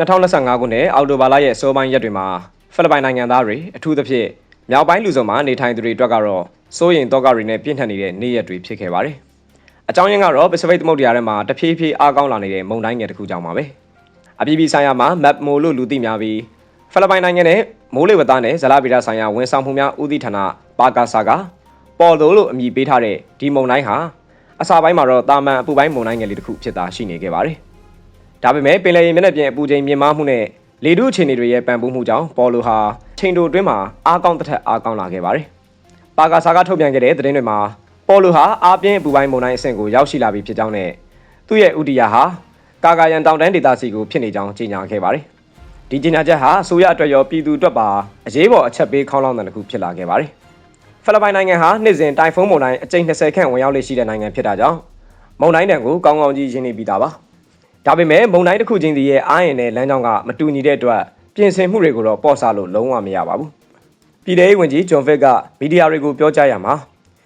2025ခုနှစ်အောက်တိုဘာလရဲ့အစောပိုင်းရက်တွေမှာဖိလစ်ပိုင်နိုင်ငံသားတွေအထူးသဖြင့်မြောက်ပိုင်းလူစုံမှာနေထိုင်သူတွေအတွက်ကတော့စိုးရိမ်တော့ကတွေနဲ့ပြင်းထန်နေတဲ့နေ့ရက်တွေဖြစ်ခဲ့ပါတယ်။အကြောင်းရင်းကတော့ပစိဖိတ်သမုဒ္ဒရာထဲမှာတဖြည်းဖြည်းအားကောင်းလာနေတဲ့မုန်တိုင်းငယ်တစ်ခုကြောင့်ပါပဲ။အပြည်ပြည်ဆိုင်ရာမှာ map မိုလို့လူသိများပြီးဖိလစ်ပိုင်နိုင်ငံနဲ့မိုးလေဝသနဲ့ဇလဗေဒဆိုင်ရာဝန်ဆောင်မှုများဦးစီးဌာနပါကာဆာကပေါ်လိုလို့အမည်ပေးထားတဲ့ဒီမုန်တိုင်းဟာအစာပိုင်းမှာတော့တာမန်အပူပိုင်းမုန်တိုင်းငယ်လေးတစ်ခုဖြစ်တာရှိနေခဲ့ပါတယ်။ ဒါပေမဲ့ပင်လယ်ရေမျက်နှာပြင်အပူချိန်မြင့်မားမှုနဲ့လေထုအခြေအနေတွေရဲ့ပံ့ပိုးမှုကြောင့်ပေါ်လိုဟာချိန်တိုအတွင်းမှာအားကောင်းတစ်ထက်အားကောင်းလာခဲ့ပါတယ်။ပါကာဆာကထုတ်ပြန်ခဲ့တဲ့သတင်းတွေမှာပေါ်လိုဟာအားပြင်းအပူပိုင်းမုန်တိုင်းအဆင့်ကိုရောက်ရှိလာပြီဖြစ်ကြောင်းနဲ့သူ့ရဲ့ဥတီယာဟာကာကာယန်တောင်တန်းဒေသစီကိုဖြစ်နေကြောင်းကြေညာခဲ့ပါတယ်။ဒီကြေညာချက်ဟာအစိုးရအတွက်ရောပြည်သူအတွက်ပါအရေးပေါ်အချက်ပေးခေါင်းလောင်းတဲ့တစ်ခုဖြစ်လာခဲ့ပါတယ်။ဖိလစ်ပိုင်နိုင်ငံဟာနှစ်စဉ်တိုင်ဖုန်းမုန်တိုင်းအကြိမ်20ခန့်ဝင်ရောက်လေ့ရှိတဲ့နိုင်ငံဖြစ်တာကြောင့်မုန်တိုင်းတံကိုကောင်းကောင်းကြီးရင်းနေပြီးသားပါ။ ဒါပေမဲ့မုံတိုင်းတစ်ခုချင်းစီရဲ့အားရင်နဲ့လမ်းကြောင်းကမတူညီတဲ့အတွက်ပြင်ဆင်မှုတွေကိုတော့ပေါ့ဆလို့လုံးဝမရပါဘူး။ပြည်ထောင်ဝင်ကြီးဂျွန်ဖစ်ကမီဒီယာတွေကိုပြောကြားရမှာ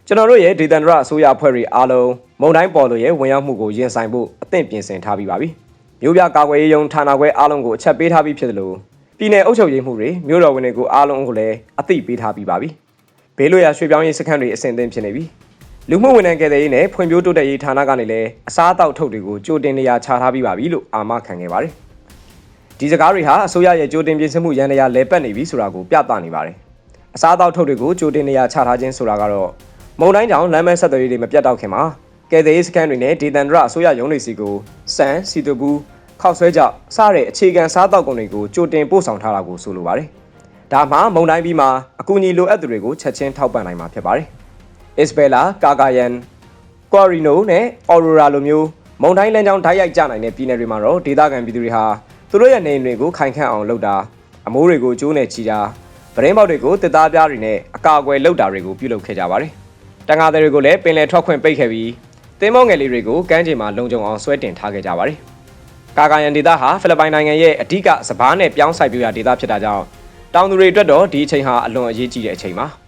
ကျွန်တော်တို့ရဲ့ဒေသန္တရအစိုးရအဖွဲ့တွေအားလုံးမုံတိုင်းပေါ်လို့ရဲ့ဝင်ရောက်မှုကိုရင်ဆိုင်ဖို့အသင့်ပြင်ဆင်ထားပြီးပါပြီ။မြို့ပြကာကွယ်ရေးယုံဌာနခွဲအားလုံးကိုအချက်ပေးထားပြီးဖြစ်တယ်လို့ပြည်내အုပ်ချုပ်ရေးမှုတွေမြို့တော်ဝင်တွေကိုအားလုံးကိုလည်းအသိပေးထားပြီးပါပြီ။ဘေးလွရာရွှေပြောင်းရေးစခန်းတွေအဆင်သင့်ဖြစ်နေပြီ။ လူမှုဝန်ထမ်းကယ်ဆယ်ရေးနဲ့ဖွံ့ဖြိုးတိုးတက်ရေးဌာနကနေလည်းအစားအသောက်ထုတ်တွေကိုကြိုတင်နေရာချထားပြီးပါပြီလို့အာမခံခဲ့ပါတယ်။ဒီစကားတွေဟာအစိုးရရဲ့ကြိုတင်ပြင်ဆင်မှုရန်တရားလဲပတ်နေပြီဆိုတာကိုပြသနေပါတယ်။အစားအသောက်ထုတ်တွေကိုကြိုတင်နေရာချထားခြင်းဆိုတာကတော့မုံတိုင်းကြောင့်လမ်းမဆက်သွယ်ရေးတွေမပြတ်တော့ခင်မှာကယ်ဆယ်ရေးစခန်းတွေနဲ့ဒေသန္တရအစိုးရရုံးတွေစီကိုစံစီတူဘူးခောက်ဆွဲကြောက်စတဲ့အခြေခံစားသောက်ကုန်တွေကိုကြိုတင်ပို့ဆောင်ထားတာကိုဆိုလိုပါတယ်။ဒါမှမုံတိုင်းပြီးမှအကူအညီလိုအပ်သူတွေကိုချက်ချင်းထောက်ပံ့နိုင်မှာဖြစ်ပါတယ်။ Isabella Kagayan ကွာရီနိုနဲ့အော်ရိုရာလိုမျိုးမုန်တိုင်းလမ်းကြောင်းဓာတ်ရိုက်ကျနိုင်တဲ့ပြည်နယ်တွေမှာတော့ဒေသခံပြည်သူတွေဟာသူတို့ရဲ့နေအိမ်တွေကိုခိုင်ခန့်အောင်လုပ်တာအမိုးတွေကိုကျိုးနဲ့ချီတာဗရင်းပေါက်တွေကိုတစ်သားပြားတွေနဲ့အကာအကွယ်လုပ်တာတွေကိုပြုလုပ်ခဲ့ကြပါတယ်။တန်ငါတွေကိုလည်းပင်လယ်ထွက်ခွင့်ပိတ်ခဲ့ပြီးတင်းမောငယ်လေးတွေကိုကမ်းခြေမှာလုံခြုံအောင်ဆွဲတင်ထားခဲ့ကြပါတယ်။ကာကာယန်ဒေသဟာဖိလစ်ပိုင်နိုင်ငံရဲ့အဓိကစပားနဲ့ပြောင်းစိုက်ပျိုးရာဒေသဖြစ်တာကြောင့်တောင်သူတွေအတွက်တော့ဒီအချိန်ဟာအလွန်အရေးကြီးတဲ့အချိန်ပါ။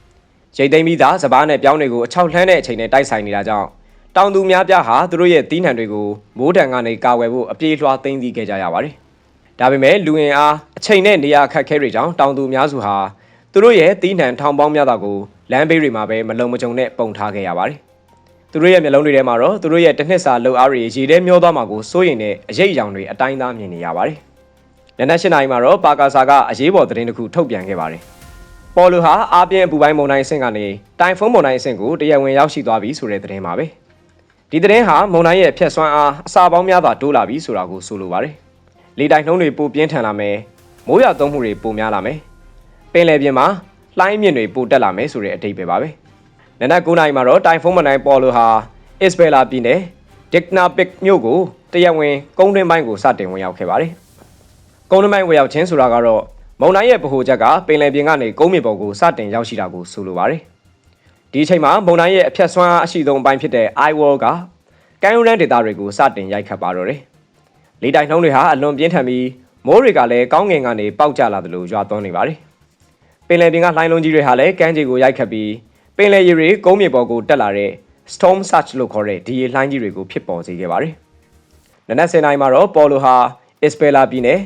ရိတ်သိမ်းပြီးသားစပားနဲ့ပြောင်းတွေကိုအချောက်လှမ်းတဲ့အချိန်နဲ့တိုက်ဆိုင်နေတာကြောင့်တောင်သူများပြားဟာသူတို့ရဲ့တီးနှံတွေကိုမိုးတံကနေကာဝယ်ဖို့အပြေးလွှာသိမ်းသိခဲ့ကြရပါတယ်။ဒါပေမဲ့လူဝင်အားအချိန်နဲ့နေရာခက်ခဲတွေကြောင့်တောင်သူများစုဟာသူတို့ရဲ့တီးနှံထောင်ပေါင်းများတာကိုလမ်းဘေးတွေမှာပဲမလုံမကြုံနဲ့ပုံထားခဲ့ရပါတယ်။သူတို့ရဲ့မျက်လုံးတွေထဲမှာတော့သူတို့ရဲ့တစ်နှစ်စာလှုပ်အားတွေရေထဲမျောသွားမှာကိုစိုးရိမ်တဲ့အရေးအယောင်တွေအတိုင်းသားမြင်နေရပါတယ်။နနက်၈နာရီမှာတော့ပါကာဆာကအရေးပေါ်သတင်းတစ်ခုထုတ်ပြန်ခဲ့ပါတယ်။ ပေါ်လူဟာအားပြင်းအပူပိုင်းမုန်တိုင်းအဆင့်ကနေတိုင်ဖုန်းမုန်တိုင်းအဆင့်ကိုတရားဝင်ရောက်ရှိသွားပြီဆိုတဲ့သတင်းပါပဲ။ဒီသတင်းဟာမုန်တိုင်းရဲ့ဖျက်ဆွမ်းအားအစာပေါင်းများစွာတိုးလာပြီဆိုတာကိုဆိုလိုပါတယ်။လေတိုင်နှုန်းတွေပိုပြင်းထန်လာမယ်။မိုးရွာသွန်းမှုတွေပိုများလာမယ်။ပင်လယ်ပြင်မှာလှိုင်းမြင့်တွေပိုတက်လာမယ်ဆိုတဲ့အတိတ်ပဲပါပဲ။နနက်9:00နာရီမှာတော့တိုင်ဖုန်းမုန်တိုင်းပေါ်လူဟာအစ္စဘယ်လာပြည်နယ်ဒစ်နာပစ်မြို့ကိုတရားဝင်ကုန်းတွင်းပိုင်းကိုစတင်ဝင်ရောက်ခဲ့ပါတယ်။ကုန်းတွင်းပိုင်းဝင်ရောက်ခြင်းဆိုတာကတော့ မုန်တိုင်းရဲ့ဗဟိုချက်ကပင်လယ်ပြင်ကနေကုန်းမြေပေါ်ကိုစတင်ရောက်ရှိတာကိုဆိုလိုပါတယ်။ဒီအချိန်မှာမုန်တိုင်းရဲ့အဖြတ်ဆွမ်းအားအရှိဆုံးအပိုင်းဖြစ်တဲ့ iWall ကကမ်းရိုးတန်းဒေသတွေကိုစတင်ရိုက်ခတ်ပါတော့တယ်။လေတိုင်နှုန်းတွေဟာအလွန်ပြင်းထန်ပြီးမိုးတွေကလည်းကောင်းကင်ကနေပေါက်ကျလာသလိုရွာသွန်းနေပါတယ်။ပင်လယ်ပြင်ကလှိုင်းလုံးကြီးတွေဟာလည်းကမ်းခြေကိုရိုက်ခတ်ပြီးပင်လယ်ရေတွေကုန်းမြေပေါ်ကိုတက်လာတဲ့ storm surge လို့ခေါ်တဲ့ဒီရေလှိုင်းကြီးတွေကိုဖြစ်ပေါ်စေခဲ့ပါတယ်။နနက်7:00နာရီမှာတော့ပေါ်လိုဟာ Isabela ပြည်နယ်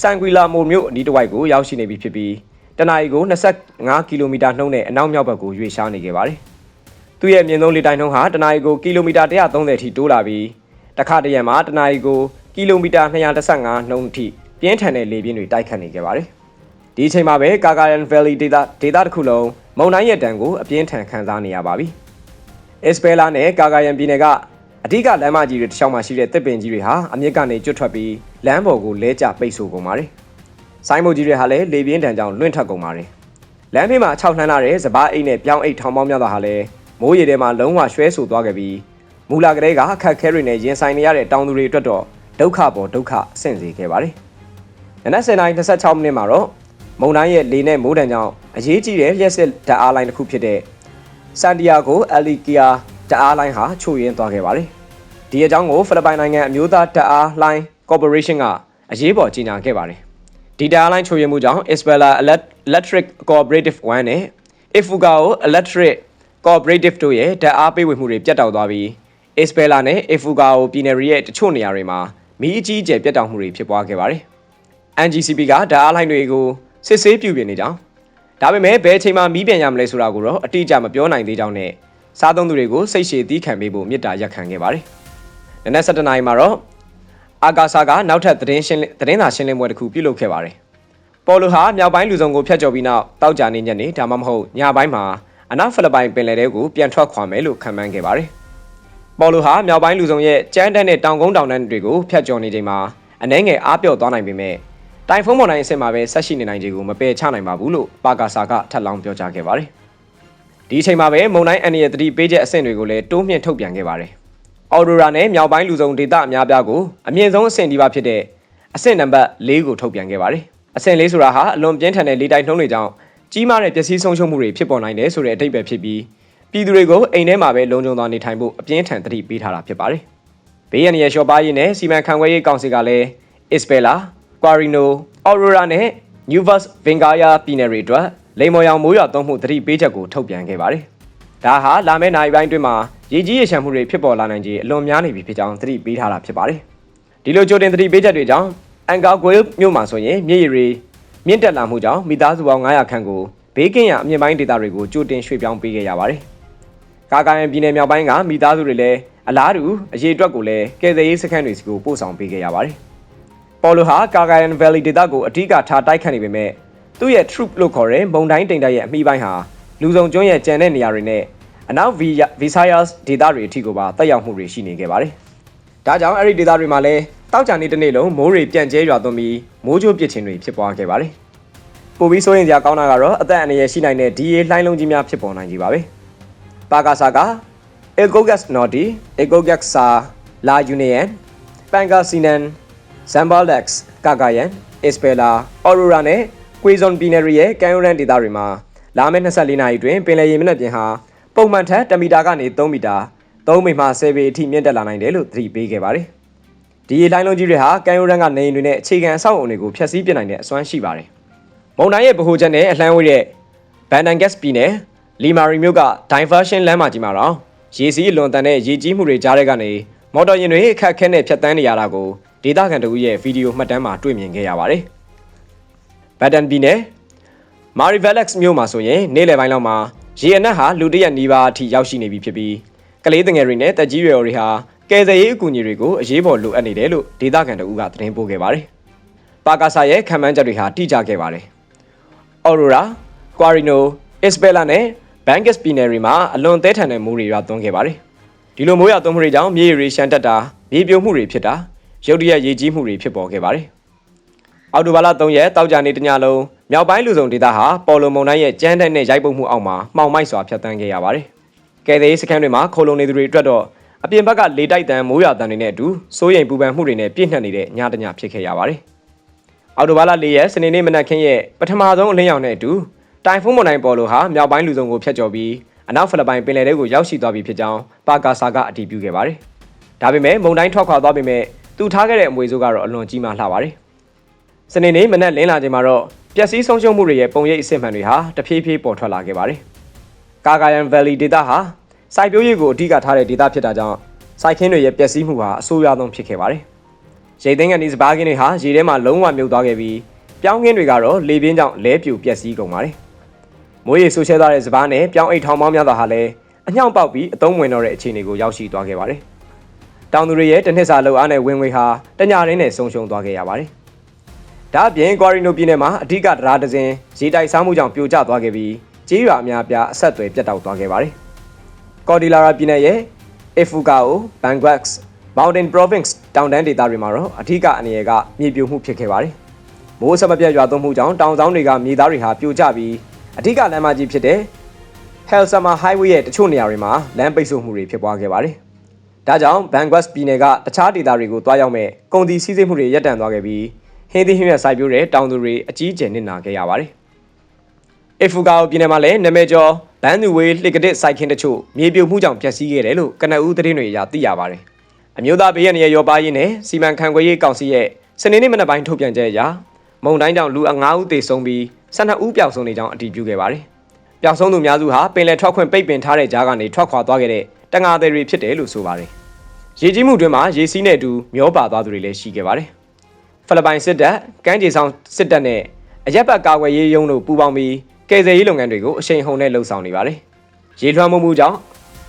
ဆန်ကွီလာမိုမြို့အနီးတစ်ဝိုက်ကိုရောက်ရှိနေပြီဖြစ်ပြီးတနအီကို25ကီလိုမီတာနှုန်းနဲ့အနောက်မြောက်ဘက်ကိုရွေ့ရှားနေခဲ့ပါတယ်။သူ့ရဲ့မြင့်ဆုံးလေတိုက်နှုန်းဟာတနအီကိုကီလိုမီတာ130ထိတိုးလာပြီးတခါတရံမှာတနအီကိုကီလိုမီတာ215နှုန်းထိပြင်းထန်တဲ့လေပြင်းတွေတိုက်ခတ်နေခဲ့ပါတယ်။ဒီအချိန်မှာပဲကာကာယန်ဗယ်လီဒေတာဒေတာတစ်ခုလုံးမုန်တိုင်းရဲ့တံကိုအပြင်းထန်ခံစားနေရပါပြီ။အစ္စဘဲလာနဲ့ကာကာယန်ပြည်နယ်ကအဓိကလမ်းမကြီးတွေတစ်ချောင်းမှာရှိတဲ့တစ်ပင်ကြီးတွေဟာအမြင့်ကနေကျွတ်ထွက်ပြီး လမ်းပေါ်ကိုလဲကျပိတ်ဆို့ကုန်ပါတယ်။ဆိုင်းမုတ်ကြီးတွေဟာလည်းလေပြင်းတန်ကြောင်လွင့်ထွက်ကုန်ပါတယ်။လမ်းဖေးမှာ၆လှမ်းလာတဲ့စပားအိတ်နဲ့ပြောင်းအိတ်ထောင်ပေါင်းများစွာဟာလည်းမိုးရေထဲမှာလုံးဝရွှဲဆူသွားခဲ့ပြီးမူလာကလေးကအခက်ခဲတွေနဲ့ရင်ဆိုင်နေရတဲ့တောင်သူတွေအတွက်တော့ဒုက္ခပေါ်ဒုက္ခဆင့်စေခဲ့ပါတယ်။နနက်09:26မိနစ်မှာတော့မုန်တိုင်းရဲ့လေနဲ့မိုးတံကြောင့်အရေးကြီးတဲ့လျှက်စစ်ဓာတ်အားလိုင်းတစ်ခုဖြစ်တဲ့ဆန်တီယာဂိုအလီကီယာဓာတ်အားလိုင်းဟာချို့ယွင်းသွားခဲ့ပါတယ်။ဒီအကြောင်းကိုဖိလစ်ပိုင်နိုင်ငံအမျိုးသားဓာတ်အားလိုင်း ကော်ပိုရေးရှင်းကအရေးပေါ်ကြေညာခဲ့ပါတယ်။ဒီဓာတ်အားလိုင်းချို့ယွင်းမှုကြောင့် Isabela Electric Cooperative 1နဲ့ Ifugao Electric Cooperative တို့ရဲ့ဓာတ်အားပေးဝေမှုတွေပြတ်တောက်သွားပြီး Isabela နဲ့ Ifugao ပြည်နယ်ရဲ့တချို့နေရာတွေမှာမီးအကြီးအကျယ်ပြတ်တောက်မှုတွေဖြစ်ပွားခဲ့ပါတယ် NGCP ကဓာတ်အားလိုင်းတွေကိုစစ်ဆေးပြုပြင်နေကြောင်းဒါပေမဲ့ဘယ်အချိန်မှမီးပြန်ရမလဲဆိုတာကိုတော့အတိအကျမပြောနိုင်သေးကြောင်းနဲ့စားသုံးသူတွေကိုစိတ်ရှည်သီးခံပေးဖို့မြစ်တာရက်ခံခဲ့ပါတယ်။နနက်7:00နာရီမှာတော့ အာကာဆာကနောက်ထပ်သတင်းရှင်းလင်းသတင်းစာရှင်းလင်းပွဲတစ်ခုပြုလုပ်ခဲ့ပါတယ်။ပေါ်လိုဟာမြောက်ပိုင်းလူစုံကိုဖျက်ကျော်ပြီးနောက်တောက်ကြနေညနေဒါမှမဟုတ်ညပိုင်းမှာအနောက်ဖိလစ်ပိုင်ပင်လယ်ထဲကိုပြန်ထွက်ခွာမယ်လို့ခန့်မှန်းခဲ့ပါတယ်။ပေါ်လိုဟာမြောက်ပိုင်းလူစုံရဲ့ကြမ်းတမ်းတဲ့တောင်ကုန်းတောင်တန်းတွေကိုဖျက်ကျော်နေချိန်မှာအနှဲငယ်အားပြော့သွားနိုင်ပေမဲ့တိုင်ဖုန်းပေါ်တိုင်းအစ်စ်မှာပဲဆက်ရှိနေနိုင်ခြေကိုမပယ်ချနိုင်ပါဘူးလို့ပါကာဆာကထပ်လောင်းပြောကြားခဲ့ပါတယ်။ဒီအချိန်မှာပဲမုန်တိုင်းအန်ရီရဲ့တတိပေးချက်အဆင့်တွေကိုလည်းတိုးမြင့်ထုတ်ပြန်ခဲ့ပါတယ်။ အော်ရိုရာနဲ့မြောက်ပိုင်းလူစုံဒေသအများပြားကိုအမြင့်ဆုံးအဆင့်ဒီပါဖြစ်တဲ့အဆင့်နံပါတ်၄ကိုထုတ်ပြန်ခဲ့ပါတယ်။အဆင့်၄ဆိုတာဟာအလွန်ပြင်းထန်တဲ့လေတိုက်နှုန်းတွေကြောင့်ကြီးမားတဲ့ပျက်စီးဆုံးရှုံးမှုတွေဖြစ်ပေါ်နိုင်တယ်ဆိုတဲ့အဓိပ္ပာယ်ဖြစ်ပြီးပြည်သူတွေကိုအိမ်ထဲမှာပဲလုံခြုံစွာနေထိုင်ဖို့အပြင်းထန်တတိပေးထားတာဖြစ်ပါတယ်။ဘေးရန်ရဲ့ရှော့ပါးရေးနဲ့စီမံခန့်ခွဲရေးကောင်စီကလည်း Isabella, Quarino, Aurora နဲ့ Nuvas Vingaya ပြည်နယ်တွေအတွက်လိမ္မော်ရောင်မိုးရွာသွန်းမှုသတိပေးချက်ကိုထုတ်ပြန်ခဲ့ပါတယ်။ ဒါဟာလာမယ့်နိုင်ပိုင်းအတွင်းမှာရေကြီးရေရှမ်းမှုတွေဖြစ်ပေါ်လာနိုင်ခြေအလွန်များနေပြီဖြစ်ကြောင်းသတိပေးထားတာဖြစ်ပါတယ်။ဒီလိုကြိုတင်သတိပေးချက်တွေကြောင့်အန်ကာဂွေးမြို့မှာဆိုရင်မြေရီမြင့်တက်လာမှုကြောင့်မိသားစုပေါင်း900ခန့်ကိုဘေးကင်းရအမြင့်ပိုင်းဒေသတွေကိုကြိုတင်ရွှေ့ပြောင်းပေးခဲ့ရပါတယ်။ကာကာယန်ပြည်နယ်မြောက်ပိုင်းကမိသားစုတွေလည်းအလားတူအရေးအတွက်ကိုလည်းကယ်ဆယ်ရေးစခန်းတွေစီကိုပို့ဆောင်ပေးခဲ့ရပါတယ်။ပေါ်လိုဟာကာကာယန်ဗယ်လီဒေသကိုအထူးကထားတိုက်ခတ်နေပေမဲ့သူ့ရဲ့ troop လို့ခေါ်တဲ့မုန်တိုင်းတိမ်တိုက်ရဲ့အမိပိုင်းဟာလူစုံကျွန်းရဲ့ကျန်တဲ့နေရာတွေနဲ့ အနောက်ဗီဗီဆာယာစ်ဒေသတွေအထိကိုပါတက်ရောက်မှုတွေရှိနေခဲ့ပါတယ်။ဒါကြောင့်အဲ့ဒီဒေသတွေမှာလည်းတောက်ကြနေတစ်နေ့လုံးမိုးတွေပြန့်ကျဲရွာသွန်းပြီးမိုးကြိုးပစ်ခြင်းတွေဖြစ်ပွားခဲ့ပါတယ်။ပိုပြီးစိုးရင်စရာကောင်းတာကတော့အသက်အန္တရာယ်ရှိနိုင်တဲ့ DA လှိုင်းလုံးကြီးများဖြစ်ပေါ်နိုင်ကြီးပါပဲ။ပါကာဆာက Egogas Nordi, Egogas Sa, La Union, Pangasinan, Zambalex, Cagayan, Espela, Aurora နဲ့ Quezon ပြည်နယ်တွေရဲ့ကမ်းရိုးတန်းဒေသတွေမှာလာမယ့်24နာရီတွင်ပင်လယ်ရေမျက်နှာပြင်ဟာ ပုံမှန်ထက်1မီတာကနေ3မီတာ3မီမှ10ပေအထိမြင့်တက်လာနိုင်တယ်လို့သတိပေးခဲ့ပါတယ်။ဒီရေလိုင်းလုံးကြီးတွေဟာကမ်းရိုးတန်းကနေအိမ်တွေနဲ့အခြေခံအဆောက်အအုံတွေကိုဖျက်ဆီးပစ်နိုင်တဲ့အစွမ်းရှိပါတယ်။မုန်တိုင်းရဲ့ဗဟိုချက်နဲ့အလှမ်းဝေးတဲ့ Bandangas ပြည်နယ်လီမာရီမြို့က diversion လမ်းမကြီးမှာတော့ရေစီးလွန်တန်တဲ့ရေကြီးမှုတွေကြားတဲ့ကနေမော်တော်ယာဉ်တွေအခက်အခဲနဲ့ဖြတ်တန်းနေရတာကိုဒေသခံတဦးရဲ့ဗီဒီယိုမှတ်တမ်းမှာတွေ့မြင်ခဲ့ရပါတယ်။ဘတ်တန်ပြည်နယ်မာရီဗက်လက်စ်မြို့မှာဆိုရင်နေ့လယ်ပိုင်းလောက်မှာ ရေအနက်ဟာလူတစ်ရက်နီးပါးအထိရောက်ရှိနေပြီဖြစ်ပြီးကလေးငယ်တွေနဲ့တက်ကြီးရွယ်တွေဟာကယ်ဆယ်ရေးအကူအညီတွေကိုအရေးပေါ်လိုအပ်နေတယ်လို့ဒေသခံတဦးကသတင်းပို့ခဲ့ပါတယ်။ပါကာဆာရဲ့ခံမှန်းချက်တွေဟာတိကျခဲ့ပါတယ်။ Aurora, Quarino, Isabella နဲ့ Bangas ပြည်နယ်တွေမှာအလွန်သေးထန်တဲ့မိုးတွေရွာသွန်းခဲ့ပါတယ်။ဒီလိုမိုးရွာသွန်းမှုတွေကြောင့်မြေရီရှမ်းတက်တာမြေပြိုမှုတွေဖြစ်တာရုတ်တရက်ရေကြီးမှုတွေဖြစ်ပေါ်ခဲ့ပါတယ်။အော်တိုဘာလ3ရက်တောက်ကြနေတညလုံး မြောက်ပိုင်းလူစုံဒေသဟာပေါ်လိုမုန်တိုင်းရဲ့ကြမ်းတက်တဲ့ရိုက်ပုတ်မှုအောက်မှာမှောင်မိုက်စွာဖြတ်တန်းခဲ့ရပါတယ်။ကယ်ဆယ်ရေးစခန်းတွေမှာခိုလုံနေသူတွေအတွက်တော့အပြင်ဘက်ကလေတိုက်တန်းမိုးရွာတန်းတွေနဲ့အတူစိုးရိမ်ပူပန်မှုတွေနဲ့ပြည့်နှက်နေတဲ့ညတညဖြစ်ခဲ့ရပါတယ်။အော်တိုဘာလ4ရက်စနေနေ့မနက်ခင်းရဲ့ပထမဆုံးအလင်းရောင်နဲ့အတူတိုင်ဖုန်းမွန်တိုင်းပေါ်လိုဟာမြောက်ပိုင်းလူစုံကိုဖျက်ကျော်ပြီးအနောက်ဖိလစ်ပိုင်ပင်လယ်ထဲကိုရောက်ရှိသွားပြီဖြစ်ကြောင်းပါကာဆာကအတည်ပြုခဲ့ပါတယ်။ဒါပေမဲ့မုန်တိုင်းထွက်ခွာသွားပေမဲ့သူထားခဲ့တဲ့အမွေစိုးကတော့အလွန်ကြီးမားလှပါတယ်။စနေနေ့မနက်လင်းလာချိန်မှာတော့ ပျက်စီးဆုံးရှုံးမှုတွေရဲ့ပုံရိပ်အစစ်မှန်တွေဟာတဖြည်းဖြည်းပေါ်ထွက်လာခဲ့ပါတယ်။ကာဂါယန်ဗယ်လီဒေသဟာစိုက်ပျိုးရေးကိုအဓိကထားတဲ့ဒေသဖြစ်တာကြောင့်စိုက်ခင်းတွေရဲ့ပျက်စီးမှုဟာအဆိုးရွားဆုံးဖြစ်ခဲ့ပါတယ်။ရိတ်သိမ်းကနေစပါးခင်းတွေဟာရေထဲမှာလုံးဝမြုပ်သွားခဲ့ပြီးပြောင်းခင်းတွေကတော့လေပြင်းကြောင့်လဲပြူပျက်စီးကုန်ပါတယ်။မိုးရေဆူရှဲသွားတဲ့စပားနဲ့ပြောင်းအိတ်ထောင်ပေါင်းများစွာဟာလည်းအညှောက်ပေါက်ပြီးအသုံးဝင်တော့တဲ့အခြေအနေကိုရောက်ရှိသွားခဲ့ပါတယ်။တောင်သူတွေရဲ့တစ်နှစ်စာလောက်အားနဲ့ဝင်ငွေဟာတညရင်းနဲ့ဆုံးရှုံးသွားခဲ့ရပါတယ်။ ဒါ့အပြင်ကွာရီနိုပြည်နယ်မှာအဓိကတရားဒဇင်ရေတိုက်စားမှုကြောင့်ပြိုကျသွားခဲ့ပြီးကြေးရွာအများအပြားအဆက်အသွယ်ပြတ်တောက်သွားခဲ့ပါတယ်။ကော်ဒီလာရာပြည်နယ်ရဲ့အဖူကာအိုဘန်ဂွက်စ် Mountain Province တောင်တန်းဒေသတွေမှာတော့အထူးကအနေရကမြေပြိုမှုဖြစ်ခဲ့ပါတယ်။မိုးဆက်မပြတ်ရွာသွန်းမှုကြောင့်တောင်ဆောင်တွေကမြေသားတွေဟာပြိုကျပြီးအထူးကလမ်းမကြီးဖြစ်တဲ့ Helsama Highway ရဲ့တချို့နေရာတွေမှာလမ်းပိတ်ဆို့မှုတွေဖြစ်ပွားခဲ့ပါတယ်။ဒါကြောင့် Bangwas ပြည်နယ်ကတခြားဒေသတွေကိုတွားရောက်မဲ့ကုန်သည်စီးစိမ်မှုတွေရပ်တန့်သွားခဲ့ပြီး ဟင်းသီးဟင်းရွက်စိုက်ပျိုးတဲ့တောင်သူတွေအကြီးအကျယ်နစ်နာခဲ့ရပါတယ်။ Ifugao ပြည်နယ်မှာလည်းနာမည်ကျော်ဘန်သူဝေးလှစ်ကတစ်စိုက်ခင်းတချို့မြေပြိုမှုကြောင့်ပျက်စီးခဲ့တယ်လို့ကနအူးသတင်းတွေအရသိရပါတယ်။အမျိုးသားဘေးရန်ရဲ့ရောပါရင်းနဲ့စီမံခန့်ခွဲရေးကောင်စီရဲ့စနေနေ့မနက်ပိုင်းထုတ်ပြန်ချက်အရမုံတိုင်းကြောင့်လူအ9ဦးသေဆုံးပြီး12ဦးပျောက်ဆုံးနေကြောင်းအတည်ပြုခဲ့ပါတယ်။ပျောက်ဆုံးသူများစုဟာပင်လယ်ထွက်ခွင့်ပိတ်ပင်ထားတဲ့ကြားကနေထွက်ခွာသွားခဲ့တဲ့တငါသည်တွေဖြစ်တယ်လို့ဆိုပါတယ်။ရေကြီးမှုတွင်မှာရေစီးနဲ့အတူမျောပါသွားသူတွေလည်းရှိခဲ့ပါတယ်။ ဖိလစ်ပိုင်စစ်တပ်ကမ်းခြေဆောင်စစ်တပ်နဲ့အရက်ပတ်ကာကွယ်ရေးရုံးတို့ပူးပေါင်းပြီးကယ်ဆယ်ရေးလုပ်ငန်းတွေကိုအရှိန်ဟုန်နဲ့လှုပ်ဆောင်နေပါတယ်။ရေလွှမ်းမှုမှုကြောင့်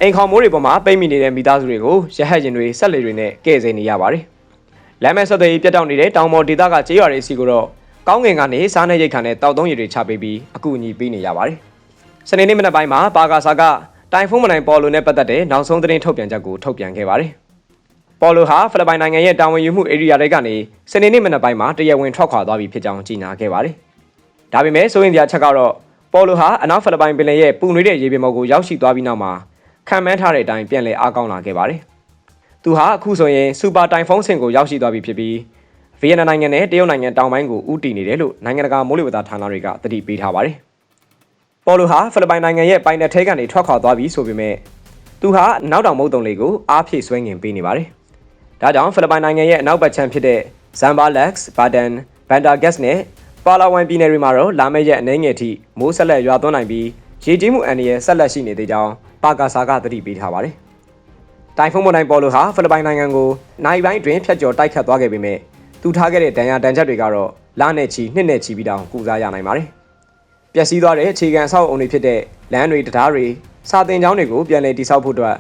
အိမ်ခေါင်မိုးတွေပေါ်မှာပိတ်မိနေတဲ့မိသားစုတွေကိုရဟတ်ရင်တွေဆက်လေတွေနဲ့ကယ်ဆယ်နေရပါတယ်။လမ်းမဲဆက်သွယ်ရေးပြတ်တောက်နေတဲ့တောင်ပေါ်ဒေသကကျေးရွာတွေစီကိုတော့ကောင်းငင်ကနေစားနေရိတ်ခါနဲ့တောက်သုံးရည်တွေချပေးပြီးအကူအညီပေးနေရပါတယ်။စနေနေ့မနက်ပိုင်းမှာပါကာဆာကတိုင်ဖုန်းမနိုင်ပေါ်လိုနဲ့ပတ်သက်တဲ့နောက်ဆုံးသတင်းထုတ်ပြန်ချက်ကိုထုတ်ပြန်ခဲ့ပါတယ်။ ပေါ်လိုဟာဖိလစ်ပိုင်နိုင်ငံရဲ့တာဝန်ယူမှုဧရိယာတွေကနေစနေနေ့မနက်ပိုင်းမှာတရားဝင်ထွက်ခွာသွားပြီဖြစ်ကြောင်းကြေညာခဲ့ပါတယ်။ဒါပေမဲ့စိုးရင်တရားချက်ကတော့ပေါ်လိုဟာအနောက်ဖိလစ်ပိုင်ပင်လယ်ရဲ့ပူနွေးတဲ့ရေပြင်ပေါ်ကိုရောက်ရှိသွားပြီးနောက်မှာခံမှန်းထားတဲ့အတိုင်းပြန်လည်အားကောင်းလာခဲ့ပါတယ်။သူဟာအခုဆိုရင်စူပါတိုင်ဖုန်းဆင်ကိုရောက်ရှိသွားပြီဖြစ်ပြီးဗီယက်နမ်နိုင်ငံနဲ့တရုတ်နိုင်ငံတောင်ပိုင်းကိုဦးတည်နေတယ်လို့နိုင်ငံတကာမိုးလေဝသဌာနတွေကသတိပေးထားပါတယ်။ပေါ်လိုဟာဖိလစ်ပိုင်နိုင်ငံရဲ့ပိုင်နက်ထဲကနေထွက်ခွာသွားပြီဆိုပေမဲ့သူဟာနောက်တောင်မုတ်တုံလေးကိုအားဖြည့်ဆွဲငင်ပေးနေပါတယ်။ ဒါကြောင့်ဖိလစ်ပိုင်နိုင်ငံရဲ့အနောက်ဘက်ခြမ်းဖြစ်တဲ့ဇမ်ဘာလက်စ်ဘာဒန်ဘန်ဒါဂက်စ်နဲ့ပါလာဝန်ပြည်နယ်တွေမှာတော့လာမယ့်ရက်အနည်းငယ်ထိမိုးဆက်လက်ရွာသွန်းနိုင်ပြီးရေကြီးမှုအန္တရာယ်ဆက်လက်ရှိနေသေးကြောင်းပါကာဆာကသတိပေးထားပါတယ်။တိုင်ဖုန်းမွန်တိုင်းပေါ်လိုဟာဖိလစ်ပိုင်နိုင်ငံကိုနိုင်ပိုင်းတွင်ဖျက်ကျော်တိုက်ခတ်သွားခဲ့ပေမဲ့သူထားခဲ့တဲ့ဒဏ်ရာဒဏ်ချက်တွေကတော့လနဲ့ချီနှစ်နဲ့ချီပြီးတောင်ကုစားရနိုင်ပါတယ်။ပျက်စီးသွားတဲ့အခြေခံအဆောက်အုံတွေဖြစ်တဲ့လမ်းတွေတရားတွေစာသင်ကျောင်းတွေကိုပြန်လည်တည်ဆောက်ဖို့အတွက်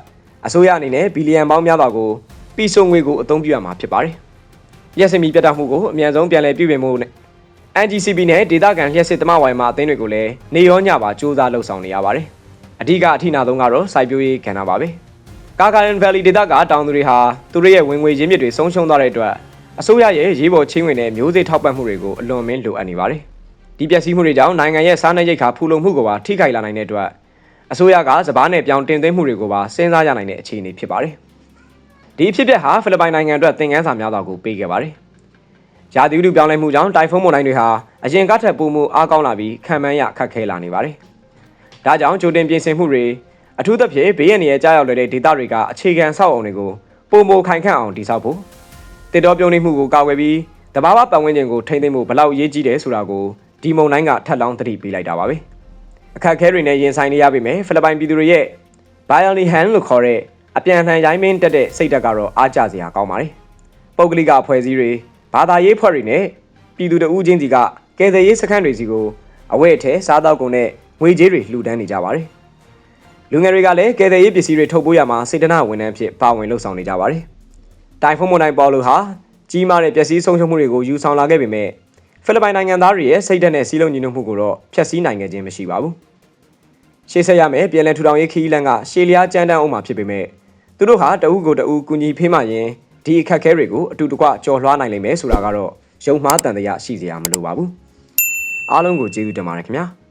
အစိုးရအနေနဲ့ဘီလီယံပေါင်းများစွာကို ပြည်စုံငွေကိုအသုံးပြုရမှာဖြစ်ပါတယ်။ရက်စမီပြတ်တောက်မှုကိုအမြန်ဆုံးပြန်လည်ပြုပြင်မှုနဲ့ NGCB နဲ့ဒေသခံလျှက်စစ်သမားဝိုင်မာအသင်းတွေကိုလည်းနေရောညပါစူးစမ်းလှုပ်ဆောင်နေရပါတယ်။အဓိကအထိနာဆုံးကတော့စိုက်ပျိုးရေးကဏ္ဍပါပဲ။ကာကာလန်ဗယ်လီဒေသကတောင်သူတွေဟာသူတို့ရဲ့ဝင်ငွေရင်းမြစ်တွေဆုံးရှုံးသွားတဲ့အတွက်အစိုးရရဲ့ရေးပေါ်ချင်းဝင်တဲ့မျိုးစေ့ထောက်ပံ့မှုတွေကိုအလွန်မင်းလိုအပ်နေပါတယ်။ဒီပျက်စီးမှုတွေကြောင့်နိုင်ငံရဲ့စားနပ်ရိက္ခာဖူလုံမှုကိုပါထိခိုက်လာနိုင်တဲ့အတွက်အစိုးရကစပားနဲ့ပြောင်းတင်သွင်းမှုတွေကိုပါစဉ်းစားရနိုင်တဲ့အခြေအနေဖြစ်ပါတယ်။ ဒီအဖြစ်အပျက်ဟာဖိလစ်ပိုင်နိုင်ငံအတွက်သင်ခန်းစာများစွာကိုပေးခဲ့ပါတယ်။ရာသီဥတုပြောင်းလဲမှုကြောင့်တိုင်ဖုန်းမုန်တိုင်းတွေဟာအရင်ကထက်ပိုမိုအားကောင်းလာပြီးခံမှန်းရခက်ခဲလာနေပါတယ်။ဒါကြောင့်ကြိုတင်ပြင်ဆင်မှုတွေအထူးသဖြင့်ဘေးရန်ရဲ့ကြားရောက်လာတဲ့ဒေသတွေကအခြေခံဆောက်အုံတွေကိုပုံမိုခိုင်ခန့်အောင်တည်ဆောက်ဖို့တစ်တော်ပြုံးနေမှုကိုကာကွယ်ပြီးတဘာဝပတ်ဝန်းကျင်ကိုထိန်းသိမ်းဖို့ဘလောက်အရေးကြီးတယ်ဆိုတာကိုဒီမုံတိုင်းကထပ်လောင်းသတိပေးလိုက်တာပါပဲအခက်အခဲတွေနဲ့ရင်ဆိုင်နေရပေမဲ့ဖိလစ်ပိုင်ပြည်သူတွေရဲ့ Biony Hand လို့ခေါ်တဲ့ အပြန်အလှန်ရိုင်းမင်းတက်တဲ့စိတ်ဓာတ်ကတော့အားကျစရာကောင်းပါတယ်ပုဂ္ဂလိကအဖွဲ့အစည်းတွေဘာသာရေးဖွဲ့တွေနဲ့ပြည်သူတအူးချင်းစီကကယ်ဆယ်ရေးစခန်းတွေစီကိုအဝဲအထဲစားတောက်ကုန်နဲ့ငွေကြေးတွေလှူဒန်းနေကြပါတယ်လူငယ်တွေကလည်းကယ်ဆယ်ရေးပစ္စည်းတွေထုတ်ပိုးရမှာစေတနာဝန်ထမ်းဖြစ်ပါဝင်လှုပ်ဆောင်နေကြပါတယ်တိုင်ဖုန်းမွန်တိုင်းပေါ်လူဟာကြီးမားတဲ့ပျက်စီးဆုံးရှုံးမှုတွေကိုယူဆောင်လာခဲ့ပေမဲ့ဖိလစ်ပိုင်နိုင်ငံသားတွေရဲ့စိတ်ဓာတ်နဲ့စီးလုံးညီညွတ်မှုကိုတော့ဖျက်ဆီးနိုင်ခဲ့ခြင်းမရှိပါဘူး။ရှေ့ဆက်ရမယ်ပြည်လဲထူထောင်ရေးခီးလန်ကရှေလျားကြမ်းတမ်းအောင်မှာဖြစ်ပေမဲ့ သူတို့ဟာတအုပ်ကိုတအုပ်ကူညီဖေးမှရင်ဒီအခက်အခဲတွေကိုအတူတကွကြော်လွှားနိုင်လိမ့်မယ်ဆိုတာကတော့ယုံမှားတန်တရားရှိစရာမလိုပါဘူး။အားလုံးကိုကျေးဇူးတင်ပါတယ်ခင်ဗျာ။